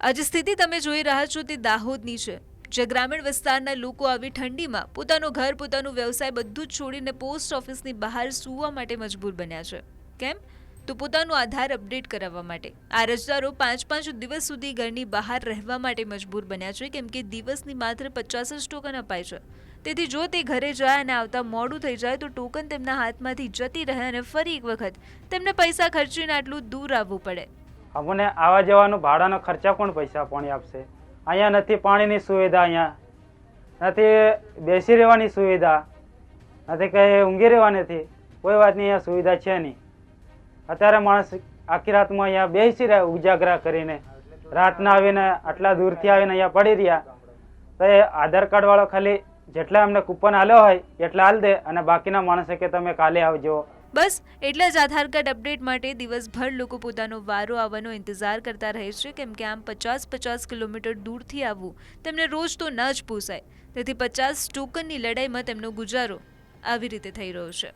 આજે સ્થિતિ તમે જોઈ રહ્યા છો તે દાહોદની છે, જે ગ્રામીણ વિસ્તારના લોકો આવી ઠંડીમાં પોતાનું ઘર, પોતાનું વ્યવસાય બધું જ છોડીને પોસ્ટ ઓફિસની બહાર સૂવા માટે મજબૂર બન્યા છે. કેમ? તો પોતાનું આધાર અપડેટ કરાવવા માટે. આ અરજદારો પાંચ પાંચ દિવસ સુધી ઘરની બહાર રહેવા માટે મજબૂર બન્યા છે, કેમ કે દિવસની માત્ર પચાસ જ ટોકન અપાય છે. તેથી જો તે ઘરે જાય અને આવતા મોડું થઈ જાય, તો ટોકન તેમના હાથમાંથી જતી રહે અને ફરી એક વખત તેમને પૈસા ખર્ચીને આટલું દૂર આવવું પડે. અમને આવા જવાનું ભાડાનો ખર્ચા કોણ પૈસા પાણી આપશે? અહીંયા નથી પાણીની સુવિધા અહીંયા. નથી બેસી રહેવાની સુવિધા. નથી કંઈ ઊંઘી રહેવા નથી. કોઈ વાતની અહીંયા સુવિધા છે નહીં. અત્યારે માણસ આખી રાતમાં અહીંયા બેસી રહ્યા ઉજાગરા કરીને. રાતના આવીને આટલા દૂરથી આવીને અહીંયા પડી રહ્યા. તો એ આધાર કાર્ડવાળો ખાલી જેટલા એમને કૂપન આલ્યો હોય એટલા હાલ દે અને બાકીના માણસે કે તમે કાલે આવજો. બસ, એટલા જ આધાર કાર્ડ અપડેટ માટે દિવસભર લોકો પોતાનો વારો આવવાનો ઇંતજાર કરતા રહે છે, કેમ કે આમ પચાસ પચાસ કિલોમીટર દૂરથી આવવું તેમને રોજ તો ન જ પોસાય. તેથી પચાસ ટોકનની લડાઈમાં તેમનો ગુજારો આવી રીતે થઈ રહ્યો છે.